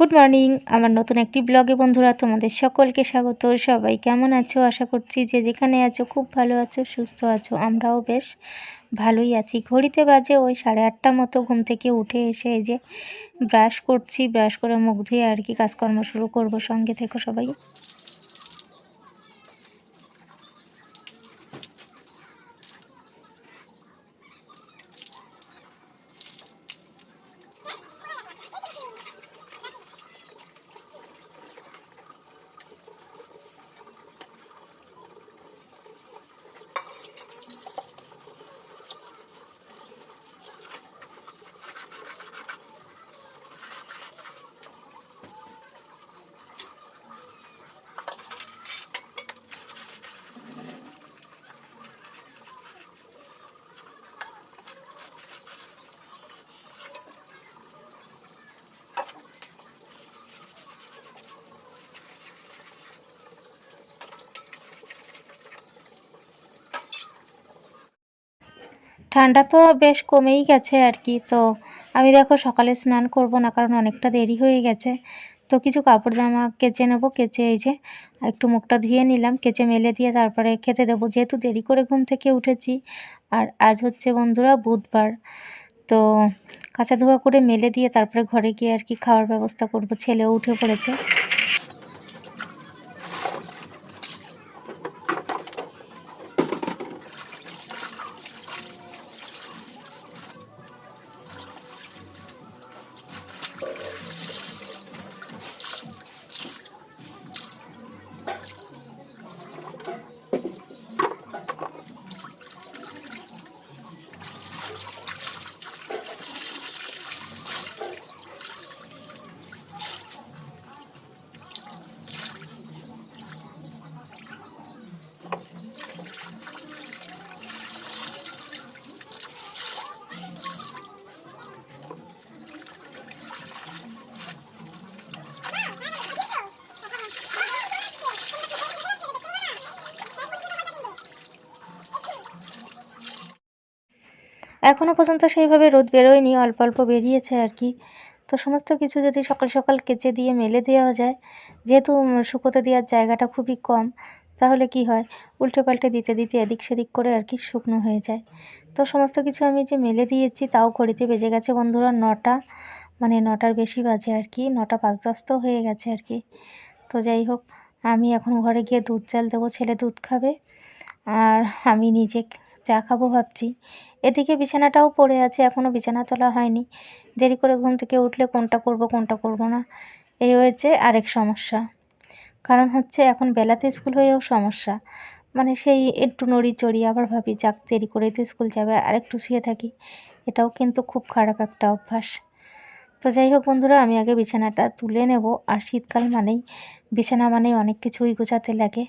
Good morning আমার নতুন একটি ব্লগে বন্ধুরা তোমাদের সকলকে স্বাগত। সবাই কেমন আছো? আশা করছি যে যেখানে আছো খুব ভালো আছো, সুস্থ আছো, আমরাও বেশ ভালোই আছি। ঘড়িতে বাজে ওই সাড়ে আটটা মতো, ঘুম থেকে উঠে এসে এই যে ব্রাশ করছি ব্রাশ করে মুখ ধুয়ে আর কি কাজকর্ম শুরু করব। সঙ্গে থেকো সবাই। ঠান্ডা তো বেশ কমেই গেছে আর কি। তো আমি দেখো সকালে স্নান করব না, কারণ অনেকটা দেরি হয়ে গেছে। তো কিছু কাপড় জামা কেচে নেব, কেচে এই যে একটু মুখটা ধুয়ে নিলাম, কেচে মেলে দিয়ে তারপরে খেতে দেবো। যেহেতু দেরি করে ঘুম থেকে উঠেছি, আর আজ হচ্ছে বন্ধুরা বুধবার, তো কাঁচা ধোয়া করে মেলে দিয়ে তারপরে ঘরে গিয়ে আর কি খাওয়ার ব্যবস্থা করব। ছেলেও উঠে পড়েছে। এখনও পর্যন্ত সেইভাবে রোদ বেরোয়নি, অল্প অল্প বেরিয়েছে আর কি। তো সমস্ত কিছু যদি সকাল সকাল কেচে দিয়ে, মেলে দেওয়া যায়, যেহেতু শুকোতে দেওয়ার জায়গাটা খুবই কম, তাহলে কি হয়? উল্টে পাল্টে দিতে দিতে এদিক সেদিক করে আর কি শুকনো হয়ে যায়। তো সমস্ত কিছু আমি যে মেলে দিয়েছি, তাও ঘড়িতে বেজে গেছে বন্ধুরা নটা মানে নটার বেশি বাজে আর কি, নটা পাঁচ দশ তো হয়ে গেছে আর কি। তো যাই হোক, আমি এখন ঘরে গিয়ে দুধ চাল দেবো, ছেলে দুধ খাবে, আর আমি নিজে চা খাব ভাবছি। এদিকে বিছানাটাও পড়ে আছে এখনও বিছানা তোলা হয়নি। দেরি করে ঘুম থেকে উঠলে কোনটা করব কোনটা করব না। এই হয়েছে আরেক সমস্যা। কারণ হচ্ছে এখন বেলাতে স্কুল হয়েও সমস্যা। মানে সেই একটু নড়ি চড়ি আবার ভাবি, যাক দেরি করেই তো স্কুল যাবে আর একটু শুয়ে থাকি। এটাও কিন্তু খুব খারাপ একটা অভ্যাস। তো যাই হোক বন্ধুরা, আমি আগে বিছানাটা তুলে নেব। আর শীতকাল মানেই, বিছানা মানেই অনেক কিছুই গোছাতে লাগে।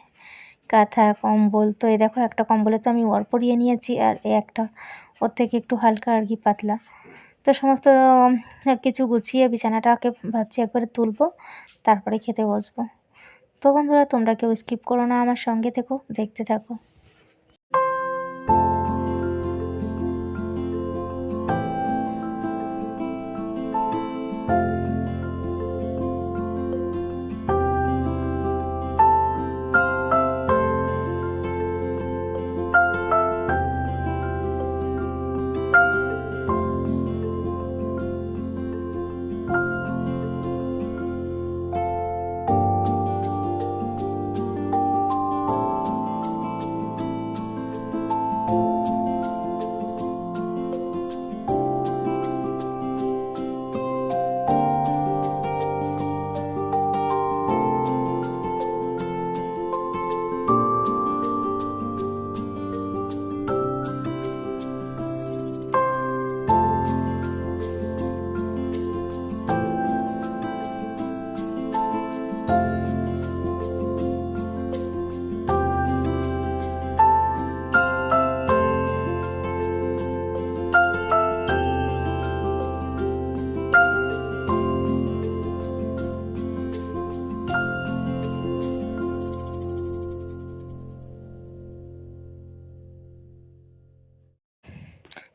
কাঁথা, কম্বল। তো এই দেখো, একটা কম্বলে তো আমি ওর পরিয়ে নিয়েছি আর এই একটা ওর থেকে একটু হালকা আর কি পাতলা। তো সমস্ত কিছু গুছিয়ে বিছানাটাকে ভাবছি একবারে তুলবো, তারপরে খেতে বসবো। তো বন্ধুরা, তোমরা কেউ স্কিপ করো না, আমার সঙ্গে থেকো, দেখতে থাকো।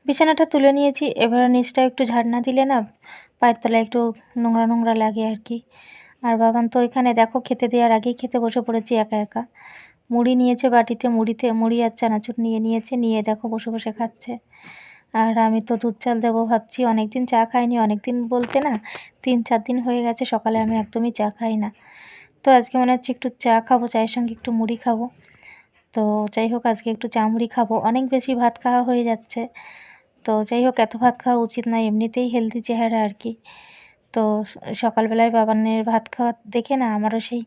বিছানাটা তুলে নিয়েছি। এবার নিচটা একটু ঝাড়না দিলে না, পায়ের তলায় একটু নোংরা নোংরা লাগে আর কি। আর বাবান তো এখানে দেখো খেতে দেওয়ার আগেই খেতে বসে পড়েছি একা একা। মুড়ি নিয়েছে বাটিতে, মুড়িতে মুড়ি আর চানাচুর নিয়ে নিয়েছে, নিয়ে দেখো বসে বসে খাচ্ছে। আর আমি তো দুধ চাল দেবো ভাবছি অনেক দিন চা খাইনি অনেক দিন বলতে না তিন চার দিন হয়ে গেছে, সকালে আমি একদমই চা খাই না। তো আজকে মনে হচ্ছে একটু চা খাব, চায়ের সঙ্গে একটু মুড়ি খাব। তো যাই হোক, আজকে একটু চা মুড়ি খাব। অনেক বেশি ভাত খাওয়া হয়ে যাচ্ছে। তো যাই হোক এত ভাত খাওয়া উচিত না, এমনিতেই হেলদি চেহারা আর কি। তো সকালবেলায় বাবানের ভাত খাওয়া দেখে না, আমারও সেই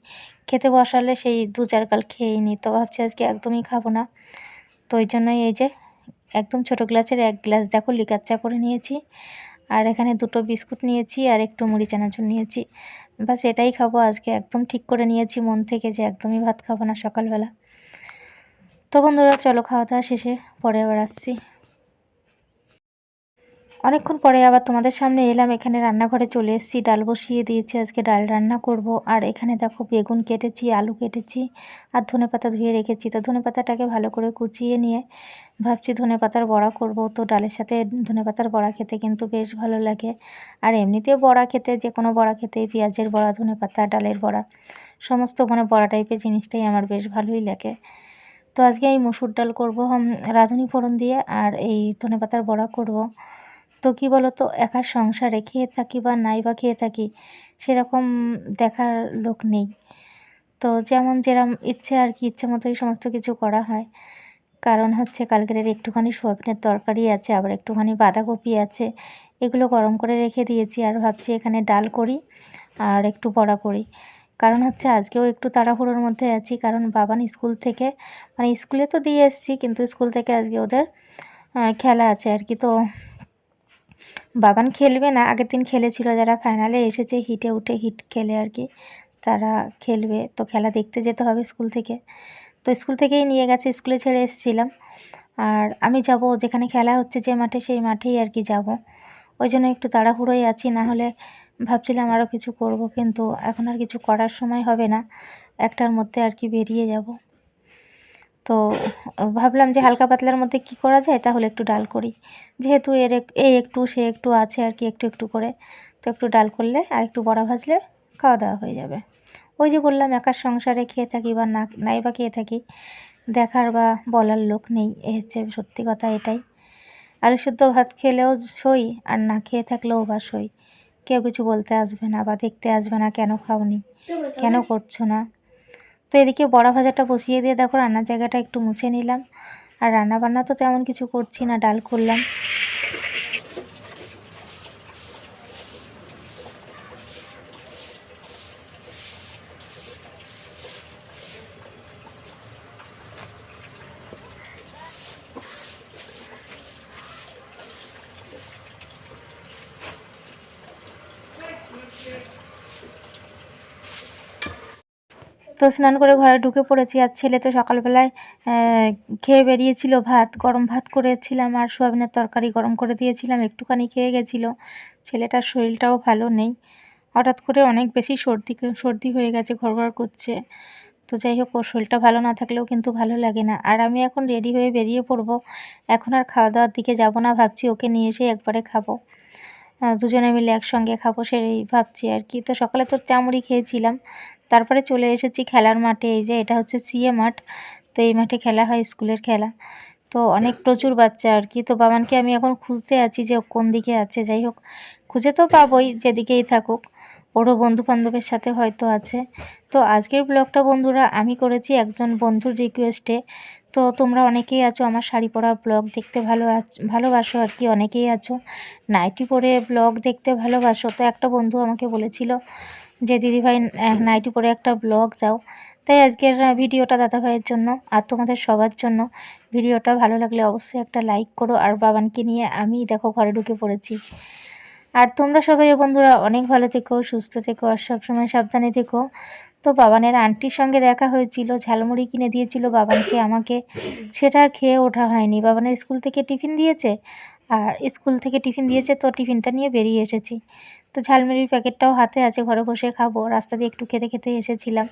খেতে বসালে সেই দু চার গাল খেয়েই নিই। তো ভাবছি আজকে একদমই খাব না। তো ওই জন্যই এই যে একদম ছোট গ্লাসের এক গ্লাস দেখো লিকার চা করে নিয়েছি। আর এখানে দুটো বিস্কুট নিয়েছি আর একটু মুড়ি চানাচুর নিয়েছি। বাস এটাই খাব আজকে। একদম ঠিক করে নিয়েছি মন থেকে যে একদমই ভাত খাব না সকালবেলা। তো বন্ধুরা, চলো খাওয়া দাওয়া শেষে, পরে আবার আসছি। অনেকক্ষণ পরে আবার তোমাদের সামনে এলাম, এখানে রান্নাঘরে চলে এসেছি, ডাল বসিয়ে দিয়েছি, আজকে ডাল রান্না করব। আর এখানে দেখো বেগুন কেটেছি, আলু কেটেছি, আর ধনে পাতা ধুয়ে রেখেছি। তো ধনে পাতাটাকে ভালো করে কুচিয়ে নিয়ে ভাবছি ধনে পাতার বড়া করব। তো ডালের সাথে ধনে পাতার বড়া খেতে কিন্তু বেশ ভালো লাগে। আর এমনিতেও বড়া খেতে, যে কোনো বড়া খেতে, পেঁয়াজের বড়া, ধনে পাতা, ডালের বড়া, সমস্ত মানে বড়া টাইপের জিনিসটাই আমার বেশ ভালোই লাগে। তো আজকে এই মুসুর ডাল করব রাঁধুনি ফোড়ন দিয়ে, আর এই ধনে পাতার বড়া করব। তো কী বলো তো একার সংসারে খেয়ে থাকি বা নাই বা খেয়ে থাকি, সেরকম দেখার লোক নেই। তো যেমন যেরম ইচ্ছে আর কি, ইচ্ছে মতোই সমস্ত কিছু করা হয়। কারণ হচ্ছে কালকের একটুখানি সোয়াবিনের তরকারি আছে, আবার একটুখানি বাঁধাকপি আছে, এগুলো গরম করে রেখে দিয়েছি আর ভাবছি এখানে ডাল করি আর একটু বড়া করি। কারণ হচ্ছে আজকেও একটু তাড়াহুড়োর মধ্যে আছি, কারণ বাবান স্কুল থেকে মানে স্কুলে তো দিয়ে এসেছি, কিন্তু স্কুল থেকে আজকে ওদের খেলা আছে আর কি, তো বাবান খেলবে না, আগের দিন খেলেছিল যারা ফাইনালে এসেছে হিটে উঠে হিট খেলে আর কি, তারা খেলবে। তো খেলা দেখতে যেতে হবে স্কুল থেকে। তো স্কুল থেকেই নিয়ে গেছে স্কুলে ছেড়ে এসেছিলাম। আর আমি যাব, যেখানে খেলা হচ্ছে যে মাঠে, সেই মাঠেই আর কি যাব। ওই জন্য একটু তাড়াহুড়োই আছি, না হলে ভাবছিলাম আরও কিছু করব, কিন্তু এখন আর কিছু করার সময় হবে না। একটার মধ্যে আর কি বেরিয়ে যাব। তো ভাবলাম যে হালকা পাতলার মধ্যে কি করা যায়, তাহলে একটু ডাল করি। যেহেতু এর এই একটু, সে একটু আছে আর কি, একটু একটু করে। তো একটু ডাল করলে আর একটু বড়া ভাজলে খাওয়া দাওয়া হয়ে যাবে। ওই যে বললাম, একার সংসারে খেয়ে থাকি বা না, নাই বা খেয়ে থাকি, দেখার বা বলার লোক নেই। এ হচ্ছে সত্যি কথা এটাই। আলু শুদ্ধ ভাত খেলেও সই, আর না খেয়ে থাকলেও বা সই। কেউ কিছু বলতে আসবে না বা দেখতে আসবে না, কেন খাওনি? কেন করছ না? তো এদিকে বড়া ভাজাটা বসিয়ে দিয়ে দেখো রান্নার জায়গাটা একটু মুছে নিলাম। আর রান্না বান্না তো তেমন কিছু করছি না, ডাল করলাম। তো স্নান করে ঘরে ঢুকে পড়েছি। আর ছেলে তো সকালবেলায় খেয়ে বেরিয়েছিল ভাত, গরম ভাত করেছিলাম আর সোয়াবিনের তরকারি গরম করে দিয়েছিলাম, একটুখানি খেয়ে গেছিল। ছেলেটার শরীরটাও ভালো নেই। হঠাৎ করে অনেক বেশি সর্দি সর্দি হয়ে গেছে, ঘর ঘর করছে। তো যাই হোক, ওর শরীরটা ভালো না থাকলেও কিন্তু ভালো লাগে না। আর আমি এখন রেডি হয়ে বেরিয়ে পড়ব। এখন আর খাওয়া দাওয়ার দিকে যাব না, ভাবছি ওকে নিয়ে এসে একবারে খাব। দুজনে মিলে একসঙ্গে খাব সেই ভাবছি আর কি। তো সকালে তো চামড়ি খেয়েছিলাম। তারপরে চলে এসেছি খেলার মাঠে, এই যে এটা হচ্ছে সিএ মাঠ। তো এই মাঠে খেলা হয়, স্কুলের খেলা। তো অনেক প্রচুর বাচ্চা আর কি। তো বাবানকে আমি এখন খুঁজতে আছি যে কোন দিকে আছে। যাই হোক, খুঁজে তো পাবোই, যেদিকেই থাকুক। ওরও বন্ধু বান্ধবের সাথে হয়তো আছে। তো আজকের ব্লগটা বন্ধুরা, আমি করেছি একজন বন্ধুর রিকোয়েস্টে তো তোমরা অনেকেই আছো আমার শাড়ি পরা ব্লগ দেখতে ভালো ভালোবাসো আর কি, অনেকেই আছো। নাইটি পরে ব্লগ দেখতে ভালোবাসো। তো একটা বন্ধু আমাকে বলেছিল যে দিদিভাই নাইটি পরে একটা ব্লগ দাও। তাই আজকের ভিডিওটা দাদাভাইয়ের জন্য আর তোমাদের সবার জন্য। ভিডিওটা ভালো লাগলে অবশ্যই একটা লাইক করো। আর বাবানকে নিয়ে আমি দেখো ঘরে ঢুকে পড়েছি। আর তোমরা সবাই বন্ধুরা অনেক ভালো থেকো, সুস্থ থেকো আর সবসময় সাবধানে থেকো। তো বাবানের আন্টির সঙ্গে দেখা হয়েছিল, ঝালমুড়ি কিনে দিয়েছিল বাবানকে, আমাকে সেটা আর খেয়ে ওঠা হয়নি। বাবানের স্কুল থেকে টিফিন দিয়েছে আর স্কুল থেকে টিফিন দিয়েছে তো টিফিনটা নিয়ে বেরিয়ে এসেছি। তো ঝালমুড়ির প্যাকেটটাও হাতে আছে, ঘরে বসে খাব। রাস্তা দিয়ে একটু খেতে খেতে এসেছিলাম।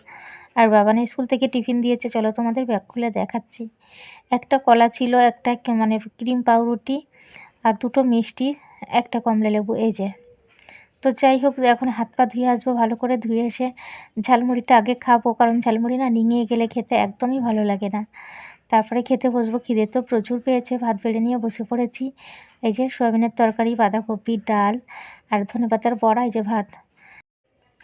আর বাবানের স্কুল থেকে টিফিন দিয়েছে, চলো তোমাদের ব্যাগ খুলে দেখাচ্ছি। একটা কলা ছিল, একটা মানে ক্রিম পাউরুটি আর দুটো মিষ্টি একটা কমলা লেবু, এই যে। তো যাই হোক, এখন হাত পা ধুয়ে আসব, ভালো করে ধুয়ে এসে ঝালমুড়িটা আগে খাব, কারণ ঝালমুড়ি না নিঙিয়ে গেলে খেতে একদমই ভালো লাগে না। তারপরে খেতে বসবো, খিদে তো প্রচুর পেয়েছে, ভাত বেড়ে নিয়ে বসে পড়েছি। এই যে সোয়াবিনের তরকারি, বাঁধাকপি, ডাল, আর ধনে পাতার বড়া, এই যে ভাত।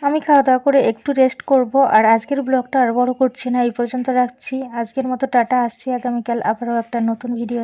আমি খাওয়া দাওয়া করে একটু রেস্ট করব, আর আজকের ব্লগটা আর বড় করছি না, এই পর্যন্ত রাখছি। আজকের মতো টাটা, আসছি আগামীকাল আবারও একটা নতুন ভিডিও